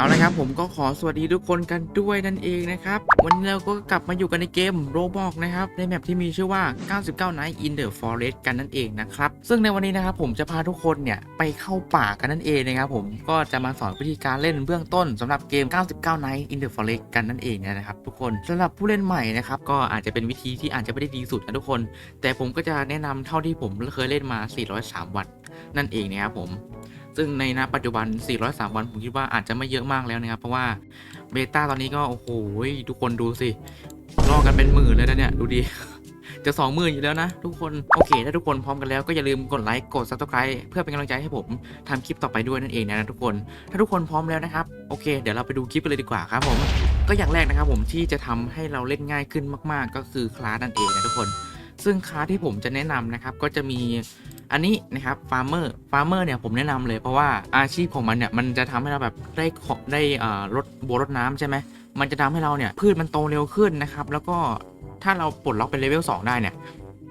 เอาละครับผมก็ขอสวัสดีทุกคนกันด้วยนั่นเองนะครับ วันนี้เราก็กลับมาอยู่กันในเกม Roblox นะครับ ในแมปที่มีชื่อว่า 99 Night in the Forest กันนั่นเองนะครับ ซึ่งในวันนี้นะครับผมจะพาทุกคนเนี่ยไปเข้าป่ากันนั่นเองนะครับผมก็จะมาสอนวิธีการเล่นเบื้องต้นสำหรับเกม 99 Night in the Forest กันนั่นเองนะครับ ทุกคนสำหรับผู้เล่นใหม่นะครับก็อาจจะเป็นวิธีที่อาจจะไม่ได้ดีสุดนะทุกคน แต่ผมก็จะแนะนำเท่าที่ผมเคยเล่นมา 403 วันนั่นเองนะครับผม ซึ่งในณปัจจุบัน 403 วัน ผมคิดว่าอาจจะไม่เยอะมากแล้วนะครับ เพราะว่าเบต้าตอนนี้ก็โอ้โหทุกคนดูสิรอกันเป็นหมื่นเลยนะเนี่ย ดูดิจะสองหมื่นอยู่แล้วนะ ทุกคน โอเค ถ้าทุกคนพร้อมกันแล้วก็อย่าลืมกดไลค์กด subscribe เพื่อเป็นกำลังใจให้ผมทำคลิปต่อไปด้วยนั่นเองนะทุกคน ถ้าทุกคนพร้อมแล้วนะครับ โอเค เดี๋ยวเราไปดูคลิปกันเลยดีกว่าครับผม ก็อย่างแรกนะครับผมที่จะทำให้เราเล่นง่ายขึ้นมาก ๆ ก็คือคลาสนั่นเองนะทุกคน ซึ่งคลาสที่ผมจะแนะนำนะครับก็จะมี อันนี้นะครับฟาร์มเมอร์ฟาร์มเมอร์เนี่ยผมแนะนำเลยเพราะว่าอาชีพของมันเนี่ยมันจะทำให้เราแบบได้ขอได้อ่ารดบัวรดน้ำใช่ไหมมันจะทำให้เราเนี่ยพืชมันโตเร็วขึ้นนะครับ แล้วก็ถ้าเราปลดล็อกเป็นเลเวล2ได้เนี่ย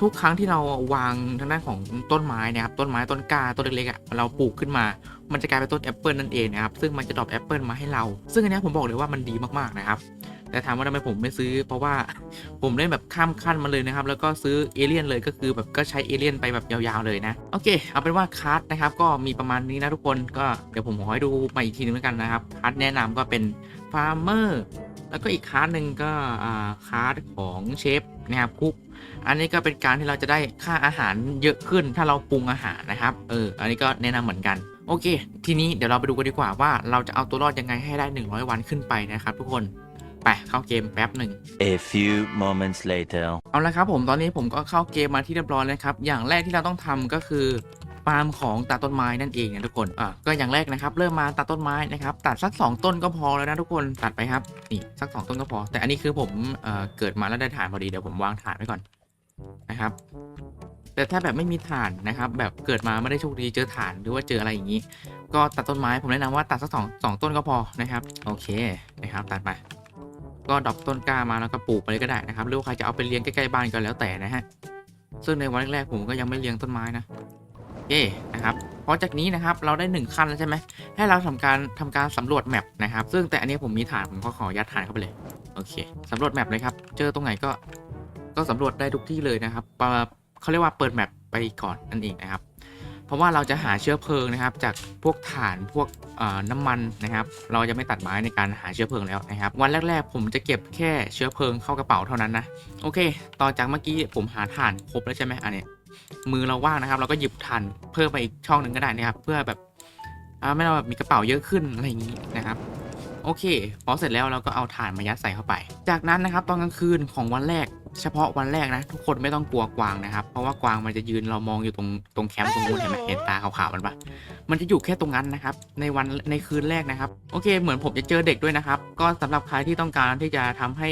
ทุกครั้งที่เราวางทางด้านของต้นไม้นะครับต้นไม้ต้นก้าต้นเล็กๆอะเราปลูกขึ้นมา มันจะกลายเป็นต้นแอปเปิลนั่นเองนะครับซึ่งมันจะดรอปแอปเปิลมาให้เรา ซึ่งอันนี้ผมบอกเลยว่ามันดีมากๆนะครับ แต่ถามว่าทำไมผมไม่ซื้อ เพราะว่าผมเล่นแบบข้ามขั้นมาเลยนะครับ แล้วก็ซื้อเอเลี่ยนเลยก็คือแบบก็ใช้เอเลี่ยนไปแบบยาวๆเลยนะ โอเค เอาเป็นว่าคัสนะครับ ก็มีประมาณนี้นะทุกคนก็เดี๋ยวผมขอให้ดูมาอีกทีนึงแล้วกันนะครับคัสแนะนำก็เป็นฟาร์มเมอร์แล้วก็อีกคัสหนึ่งก็คัสของเชฟนะครับคุกอันนี้ก็เป็นการที่เราจะได้ค่าอาหารเยอะขึ้นถ้าเราปรุงอาหารนะครับ เออ อันนี้ก็แนะนำเหมือนกันโอเค ทีนี้เดี๋ยวเราไปดูกันดีกว่าว่าเราจะเอาตัวรอดยังไงให้ได้ 100 วันขึ้นไปนะครับทุกคน ไปเข้าเกมแป๊บหนึ่ง A few moments later. เอาละครับผมตอนนี้ผมก็เข้าเกมมาที่เรียบร้อยแล้วครับ อย่างแรกที่เราต้องทำก็คือฟาร์มของตัดต้นไม้นั่นเองนะทุกคนอะก็อย่างแรกนะครับ เริ่มมาตัดต้นไม้นะครับ ตัดสัก 2 ต้นก็พอแล้วนะทุกคนตัดไปครับนี่สัก 2 ต้นก็พอ แต่อันนี้คือผมเอ่อเกิดมาแล้วได้ถ่านพอดีเดี๋ยวผมวางถ่านไว้ก่อนนะครับ แต่ถ้าแบบไม่มีถ่านนะครับ แบบเกิดมาไม่ได้โชคดีเจอถ่านหรือว่าเจออะไรอย่างนี้ ก็ตัดต้นไม้ผมแนะนำว่าตัดสักสองสองต้นก็พอนะครับ โอเคนะครับ ตัดไป ก็ดรอปต้นกล้ามาแล้วก็ปลูกไปเลยก็ได้นะครับหรือว่าใครจะเอาไปเลี้ยงใกล้ๆบ้านก็แล้วแต่นะฮะซึ่งในวันแรกๆผมก็ยังไม่เลี้ยงต้นไม้นะโอเคนะครับเพราะจากนี้นะครับเราได้หนึ่งขั้นแล้วใช่ไหมให้เราทำการทำการสำรวจแมปนะครับ ซึ่งแต่อันนี้ผมมีฐานผมก็ขอยัดฐานเข้าไปเลยโอเคสำรวจแมปเลยครับ เจอตรงไหนก็ก็สำรวจได้ทุกที่เลยนะครับเขาเรียกว่าเปิดแมปไปก่อนนั่นเองนะครับ เพราะว่าเราจะหาเชื้อเพลิงนะครับ จากพวกถ่านพวกน้ำมันนะครับ เราจะไม่ตัดไม้ในการหาเชื้อเพลิงแล้วนะครับ วันแรก ๆ ผมจะเก็บแค่เชื้อเพลิงเข้ากระเป๋าเท่านั้นนะโอเค ต่อจากเมื่อกี้ผมหาถ่านครบแล้วใช่ไหมอันนี้มือเราว่างนะครับ เราก็หยิบถ่านเพิ่มไปอีกช่องหนึ่งก็ได้นะครับ เพื่อแบบไม่เราแบบมีกระเป๋าเยอะขึ้นอะไรอย่างนี้นะครับโอเคพอเสร็จแล้วเราก็เอาถ่านมายัดใส่เข้าไป จากนั้นนะครับตอนกลางคืนของวันแรก เฉพาะวันแรกนะ ทุกคนไม่ต้องกลัวกวางนะครับ เพราะว่ากวางมันจะยืนเรามองอยู่ตรงตรงแคมป์ตรงนู้นเห็นไหมเห็นตาขาวๆมันปะมันจะอยู่แค่ตรงนั้นนะครับ ในวันในคืนแรกนะครับ โอเค เหมือนผมจะเจอเด็กด้วยนะครับ ก็สำหรับใครที่ต้องการที่จะทำให้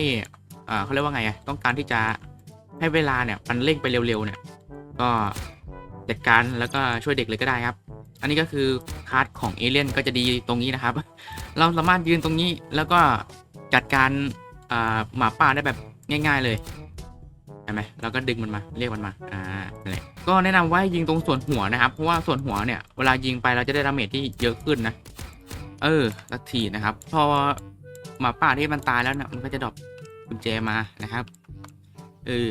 อ่าเขาเรียกว่าไงอะต้องการที่จะให้เวลาเนี่ยมันเร่งไปเร็วๆเนี่ย ก็จัดการแล้วก็ช่วยเด็กเลยก็ได้ครับ อันนี้ก็คือคาร์ดของเอเลี่ยนก็จะดีตรงนี้นะครับ เราสามารถยืนตรงนี้แล้วก็จัดการอ่าหมาป่าได้แบบง่าย ๆเลย เห็นไหมเราก็ดึงมันมาเรียกมันมาอ่านั่นแหละก็แนะนำว่ายิงตรงส่วนหัวนะครับ เพราะว่าส่วนหัวเนี่ยเวลายิงไปเราจะได้ดาเมจที่เยอะขึ้นนะ เออสักทีนะครับ พอหมาป่าที่มันตายแล้วเนี่ยมันก็จะดรอปกุญแจมานะครับเออ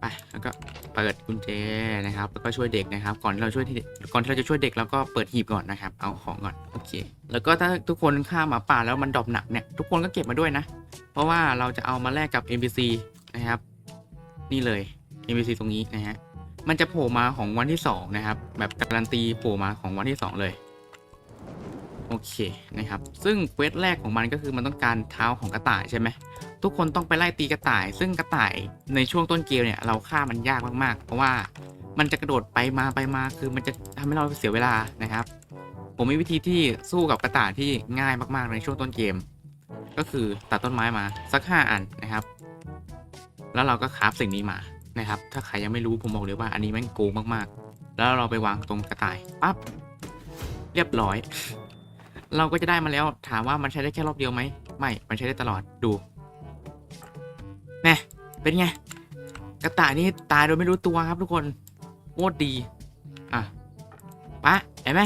ไปแล้วก็เปิดกุญแจนะครับ แล้วก็ช่วยเด็กนะครับ ก่อนที่เราช่วยที่ก่อนที่เราจะช่วยเด็กเราก็เปิดหีบก่อนนะครับ เอาของก่อนโอเค แล้วก็ถ้าทุกคนฆ่าหมาป่าแล้วมันดรอปหนักเนี่ยทุกคนก็เก็บมาด้วยนะ เพราะว่าเราจะเอามาแลกกับ NPC นะครับ นี่เลย NPC ตรงนี้นะฮะ มันจะโผล่มาของวันที่2นะครับ แบบการันตีโผล่มาของวันที่ 2 เลย โอเคนะครับ ซึ่งเควสแรกของมันก็คือมันต้องการเท้าของกระต่ายใช่ไหม ทุกคนต้องไปไล่ตีกระต่าย ซึ่งกระต่ายในช่วงต้นเกมเนี่ยเราฆ่ามันยากมากๆ เพราะว่ามันจะกระโดดไปมาไปมา คือมันจะทำให้เราเสียเวลานะครับ ผมมีวิธีที่สู้กับกระต่ายที่ง่ายมากๆในช่วงต้นเกม ก็คือตัดต้นไม้มาสัก 5 อันนะครับ แล้วเราก็คราฟสิ่งนี้มานะครับ ถ้าใครยังไม่รู้ผมบอกเลยว่าอันนี้แม่งโกงมากๆ แล้วเราไปวางตรงกระต่ายปั๊บเรียบร้อย เราก็จะได้มาแล้วถามว่ามันใช้ได้แค่รอบเดียวไหมไม่ มันใช้ได้ตลอดดูแน่เป็นไงกระต่ายนี่ตายโดยไม่รู้ตัวครับทุกคนโคตรดีอะปะเห็นไหม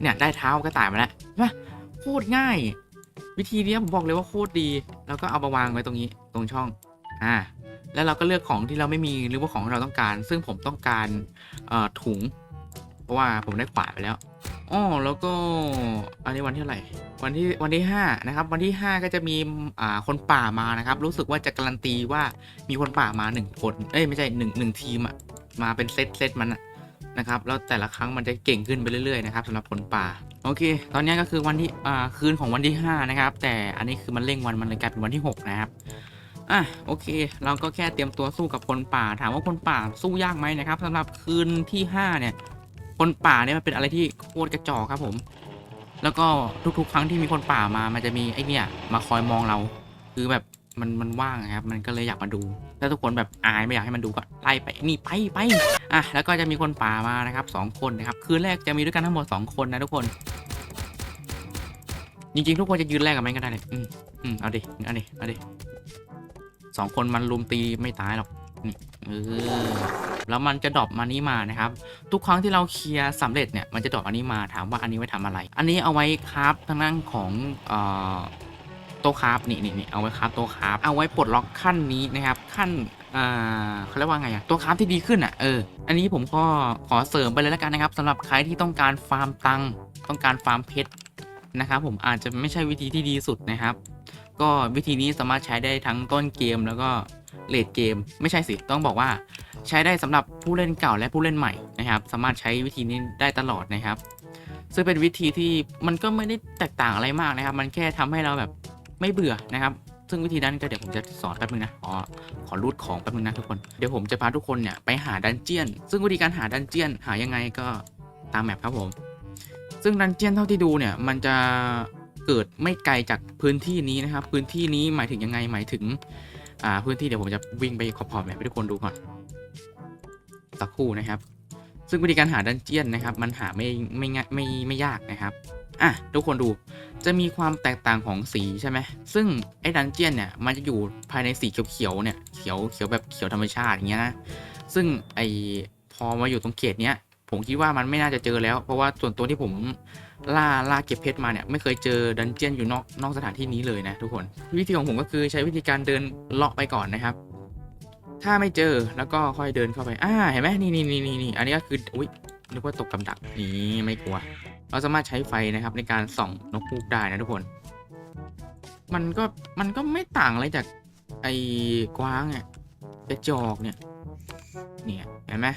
เนี่ยได้เท้ากระต่ายมาแล้วเห็นไหมโคตรง่าย วิธีนี้ผมบอกเลยว่าโคตรดี แล้วก็เอามาวางไว้ตรงนี้ตรงช่องอ่า แล้วเราก็เลือกของที่เราไม่มีหรือว่าของที่เราต้องการ ซึ่งผมต้องการถุง เพราะว่าผมได้ขวานไปแล้วอ๋อแล้วก็อันนี้วันที่เท่าไหร่วันที่วันที่ห้านะครับ วันที่ห้าก็จะมีอ่าคนป่ามานะครับ รู้สึกว่าจะการันตีว่ามีคนป่ามาหนึ่งคน เอ้ยไม่ใช่หนึ่งหนึ่งทีมอะมาเป็นเซตเซตมันอะนะครับแล้วแต่ละครั้งมันจะเก่งขึ้นไปเรื่อยๆนะครับสำหรับคนป่าโอเค ตอนนี้ก็คือวันที่อ่าคืนของวันที่ห้านะครับ แต่อันนี้คือมันเร่งวันมันเลยกลายเป็นวันที่หกนะครับ อะโอเค เราก็แค่เตรียมตัวสู้กับคนป่า ถามว่าคนป่าสู้ยากไหมนะครับสำหรับคืนที่ห้าเนี่ย คนป่าเนี่ยมันเป็นอะไรที่โคตรกระจอกครับผม แล้วก็ทุกๆ ครั้งที่มีคนป่ามามันจะมีไอ้เนี่ยมาคอยมองเรา คือแบบมันมันว่างอะครับ มันก็เลยอยากมาดู ถ้าทุกคนแบบอายไม่อยากให้มันดูก็ไล่ไปนี่ไปไปอะแล้วก็จะมีคนป่ามานะครับสองคนนะครับ คืนแรกจะมีด้วยกันทั้งหมดสองคนนะทุกคน จริงๆ ทุกคนจะยืนแรกกับมันก็ได้เลยอืมอืมเอาดิเอาดิเอาดิ สองคนมันลุมตีไม่ตายหรอกนี่เออแล้วมันจะดรอปมานี้มานะครับ ทุกครั้งที่เราเคลียร์สำเร็จเนี่ยมันจะดรอปอันนี้มาถามว่าอันนี้ไว้ทำอะไร อันนี้เอาไว้คราฟทางด้านของเอ่อโต๊ะคราฟนี่นี่นี่เอาไว้คราฟโต๊ะคราฟเอาไว้ปลดล็อกขั้นนี้นะครับขั้นเขาเรียกว่าไงอะตัวคราฟที่ดีขึ้นอะเออ อันนี้ผมก็ขอเสริมไปเลยแล้วกันนะครับสำหรับใครที่ต้องการฟาร์มตังค์ต้องการฟาร์มเพชรนะครับผมอาจจะไม่ใช่วิธีที่ดีสุดนะครับ ก็วิธีนี้สามารถใช้ได้ทั้งต้นเกมแล้วก็เลดเกม ไม่ใช่สิ ต้องบอกว่าใช้ได้สำหรับผู้เล่นเก่าและผู้เล่นใหม่นะครับ สามารถใช้วิธีนี้ได้ตลอดนะครับ ซึ่งเป็นวิธีที่มันก็ไม่ได้แตกต่างอะไรมากนะครับ มันแค่ทำให้เราแบบไม่เบื่อนะครับ ซึ่งวิธีนั้นก็เดี๋ยวผมจะสอนแป๊บนึงนะขอขอรูดของแป๊บนึงนะทุกคน เดี๋ยวผมจะพาทุกคนเนี่ยไปหาดันเจียน ซึ่งวิธีการหาดันเจียนหายังไงก็ตามแมปครับผม ซึ่งดันเจียนเท่าที่ดูเนี่ยมันจะ เกิดไม่ไกลจากพื้นที่นี้นะครับ พื้นที่นี้หมายถึงยังไงหมายถึงอ่าพื้นที่เดี๋ยวผมจะวิ่งไปขอบๆแมปให้ทุกคนดูก่อนสักครู่นะครับ ซึ่งวิธีการหาดันเจียนนะครับ มันหาไม่ไม่ง่ายไม่ไม่ยากนะครับอะทุกคนดูจะมีความแตกต่างของสีใช่ไหมซึ่งไอ้ดันเจียนเนี่ยมันจะอยู่ภายในสีเขียวๆเนี่ยเขียวเขียวแบบเขียวธรรมชาติอย่างเงี้ยนะซึ่งไอพอมาอยู่ตรงเขตเนี้ยผมคิดว่ามันไม่น่าจะเจอแล้ว เพราะว่าส่วนตัวที่ผม ล่าล่าเก็บเพชรมาเนี่ยไม่เคยเจอดันเจียนอยู่นอกนอกสถานที่นี้เลยนะทุกคน วิธีของผมก็คือใช้วิธีการเดินเลาะไปก่อนนะครับ ถ้าไม่เจอแล้วก็ค่อยเดินเข้าไปอ่าเห็นไหมนี่นี่นี่นี่นี่อันนี้ก็คืออุ้ยนึกว่าตกกำดักนี่ไม่กลัว เราสามารถใช้ไฟนะครับในการส่องนกฮูกได้นะทุกคน มันก็มันก็ไม่ต่างอะไรจากไอ้กวางเนี่ยกระจอกเนี่ยเนี่ยเห็นไหม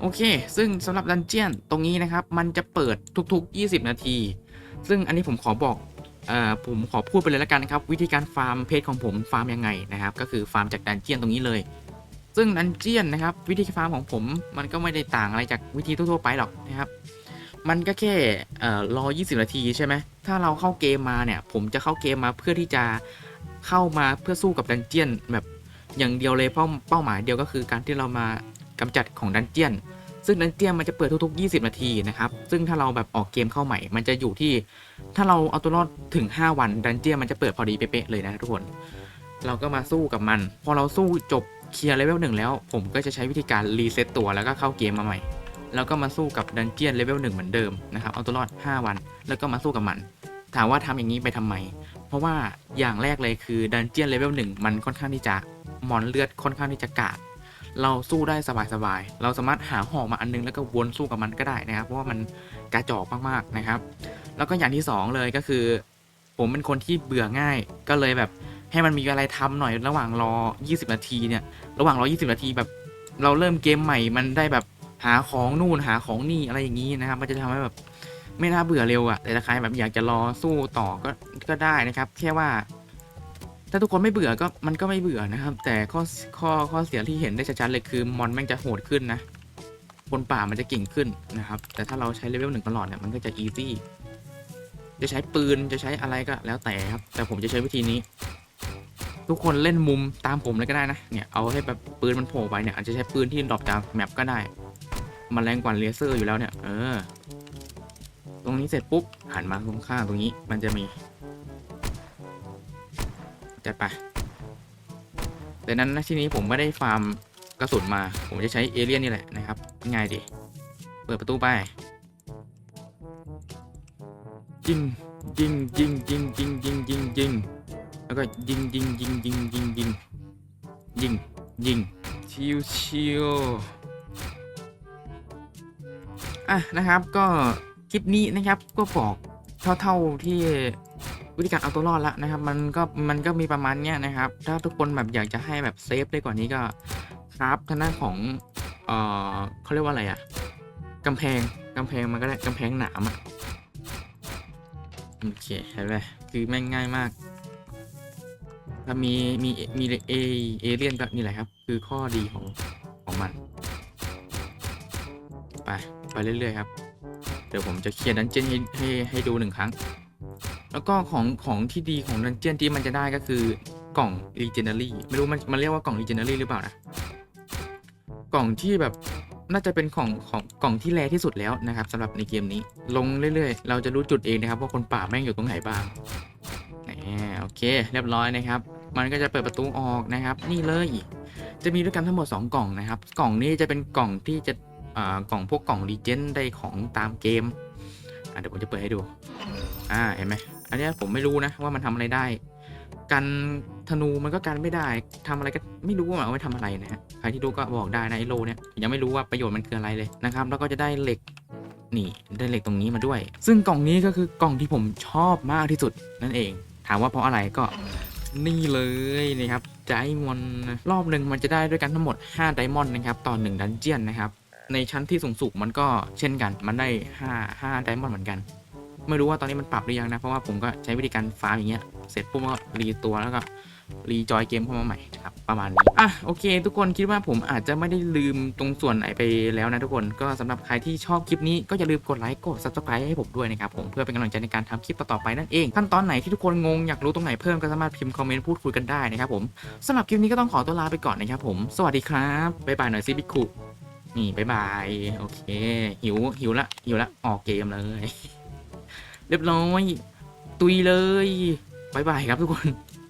โอเค ซึ่งสำหรับดันเจียนตรงนี้นะครับ มันจะเปิดทุกๆ 20 นาที ซึ่งอันนี้ผมขอบอกออผมขอพูดไปเลยแล้วกันนะครับ วิธีการฟาร์มเพจของผมฟาร์มยังไงนะครับ ก็คือฟาร์มจากดันเจียนตรงนี้เลย ซึ่งดันเจียนนะครับ วิธีฟาร์มของผมมันก็ไม่ได้ต่างอะไรจากวิธีทั่วๆไปหรอกนะครับมันก็แค่เอ่อรอ 20 นาทีใช่ไหม ถ้าเราเข้าเกมมาเนี่ย ผมจะเข้าเกมมาเพื่อที่จะเข้ามาเพื่อสู้กับดันเจียนแบบอย่างเดียวเลยเป้าเป้าหมายเดียวก็คือการที่เรามา กำจัดของดันเจียน ซึ่งดันเจียนมันจะเปิดทุกๆ 20 นาทีนะครับ ซึ่งถ้าเราแบบออกเกมเข้าใหม่ มันจะอยู่ที่ ถ้าเราเอาตัวรอดถึง 5 วันดันเจียนมันจะเปิดพอดีเป๊ะเลยนะทุกคน เราก็มาสู้กับมัน พอเราสู้จบเคลียร์เลเวลหนึ่งแล้ว ผมก็จะใช้วิธีการรีเซ็ตตัวแล้วก็เข้าเกมมาใหม่ แล้วก็มาสู้กับดันเจียนเลเวลหนึ่งเหมือนเดิมนะครับ เอาตัวรอด 5 วัน แล้วก็มาสู้กับมัน ถามว่าทำอย่างนี้ไปทำไม เพราะว่าอย่างแรกเลยคือดันเจียนเลเวลหนึ่งมันค่อนข้างที่จะมอนเลือดค่อนข้างที่จะกาด เราสู้ได้สบายๆ เราสามารถหาหอกมาอันนึงแล้วก็วนสู้กับมันก็ได้นะครับ เพราะว่ามันกระจอกมากๆนะครับ แล้วก็อย่างที่สองเลยก็คือ ผมเป็นคนที่เบื่อง่าย ก็เลยแบบให้มันมีอะไรทำหน่อยระหว่างรอ 20 นาทีเนี่ย ระหว่างรอ 20 นาทีแบบ เราเริ่มเกมใหม่มันได้แบบหาของนู่นหาของนี่อะไรอย่างนี้นะครับ มันจะทำให้แบบไม่น่าเบื่อเร็วอะแต่ถ้าใครแบบอยากจะรอสู้ต่อก็ก็ได้นะครับแค่ว่า ถ้าทุกคนไม่เบื่อก็มันก็ไม่เบื่อนะครับ แต่ข้อข้อข้อเสียที่เห็นได้ชัดๆเลยคือมอนแม่งจะโหดขึ้นนะคนป่ามันจะเก่งขึ้นนะครับ แต่ถ้าเราใช้เลเวลหนึ่งตลอดเนี่ยมันก็จะอีซี่จะใช้ปืนจะใช้อะไรก็แล้วแต่ครับ แต่ผมจะใช้วิธีนี้ ทุกคนเล่นมุมตามผมเลยก็ได้นะเนี่ยเอาให้แบบปืนมันโผล่ไปเนี่ยอาจจะใช้ปืนที่ดรอปจากแมปก็ได้ มันแรงกว่าเลเซอร์อยู่แล้วเนี่ยเออ ตรงนี้เสร็จปุ๊บหันมาตรงข้างตรงนี้ มันจะมี จัดไป แต่นั้นนะที่นี้ผมไม่ได้ฟาร์มกระสุนมา ผมจะใช้เอเลี่ยนนี่แหละนะครับ ง่ายดี เปิดประตูไปจิ้มยิง ยิง ยิง ยิง ยิง ยิง ยิง แล้วก็ยิง ยิง ยิง ยิง ยิง ยิง ยิง ยิง ชิวชิวอะนะครับก็คลิปนี้นะครับก็บอกเท่า ๆที่ วิธีการเอาตัวรอดละนะครับ มันก็มันก็มีประมาณเนี้ยนะครับ ถ้าทุกคนแบบอยากจะให้แบบเซฟได้กว่านี้ก็ครับทางด้านของเออเขาเรียกว่าอะไรอะกำแพงกำแพงมันก็ได้กำแพงหนามอะโอเคเห็นไหมคือแม่งง่ายมาก ถ้ามีมีมีเอเอเลียนก็นี่แหละครับ คือข้อดีของของมัน ไป ไปเรื่อยๆครับ เดี๋ยวผมจะเคลียร์ดันเจียนให้ให้ให้ดูหนึ่งครั้ง แล้วก็ของของที่ดีของดันเจียนที่มันจะได้ก็คือกล่อง Legendary ไม่รู้มันมันเรียกว่ากล่อง Legendary หรือเปล่านะกล่องที่แบบน่าจะเป็นของของกล่องที่แรที่สุดแล้วนะครับสำหรับในเกมนี้ ลงเรื่อยๆ เราจะรู้จุดเองนะครับว่าคนป่าแม่งอยู่ตรงไหนบ้างโอเค เรียบร้อยนะครับ มันก็จะเปิดประตูออกนะครับ นี่เลย จะมีด้วยกันทั้งหมด 2 กล่องนะครับ กล่องนี้จะเป็นกล่องที่จะกล่องพวกกล่องรีเจนได้ของตามเกมเดี๋ยวผมจะเปิดให้ดู อ่าเห็นไหม อันนี้ผมไม่รู้นะว่ามันทำอะไรได้ กันธนูมันก็กันไม่ได้ทำอะไรก็ไม่รู้ว่าเอาไว้ทำอะไรนะฮะใครที่รู้ก็บอกได้นะไอโลเนี่ยยังไม่รู้ว่าประโยชน์มันคืออะไรเลยนะครับ แล้วก็จะได้เหล็กนี่ได้เหล็กตรงนี้มาด้วย ซึ่งกล่องนี้ก็คือกล่องที่ผมชอบมากที่สุดนั่นเอง ถามว่าเพราะอะไรก็นี่เลยนะครับไดมอนรอบหนึ่งมันจะได้ด้วยกันทั้งหมด 5 ไดมอนด์นะครับต่อ1ดันเจียนนะครับ ในชั้นที่สูงสุดมันก็เช่นกัน มันได้ 5 5 ไดมอนด์เหมือนกัน ไม่รู้ว่าตอนนี้มันปรับหรือยังนะ เพราะว่าผมก็ใช้วิธีการฟาร์มอย่างเงี้ย เสร็จปุ๊บก็รีตัวแล้วก็รีจอยเกมเข้ามาใหม่นะครับประมาณนี้ อะโอเค ทุกคนคิดว่าผมอาจจะไม่ได้ลืมตรงส่วนไหนไปแล้วนะทุกคนก็สำหรับใครที่ชอบคลิปนี้ก็อย่าลืมกดไลค์กด subscribe ให้ผมด้วยนะครับผมเพื่อเป็นกำลังใจในการทำคลิปต่อๆไปนั่นเองขั้นตอนไหนที่ทุกคนงงอยากรู้ตรงไหนเพิ่มก็สามารถพิมพ์คอมเมนต์พูดคุยกันได้นะครับผมสำหรับคลิปนี้ก็ต้องขอตัวลาไปก่อนนะครับผมสวัสดีครับบ๊ายบายหน่อยซิบิคุนี่บ๊ายบายโอเคหิวหิวละหิวละออกเกมเลย เรียบร้อย ตุยเลยบายบายครับทุกคน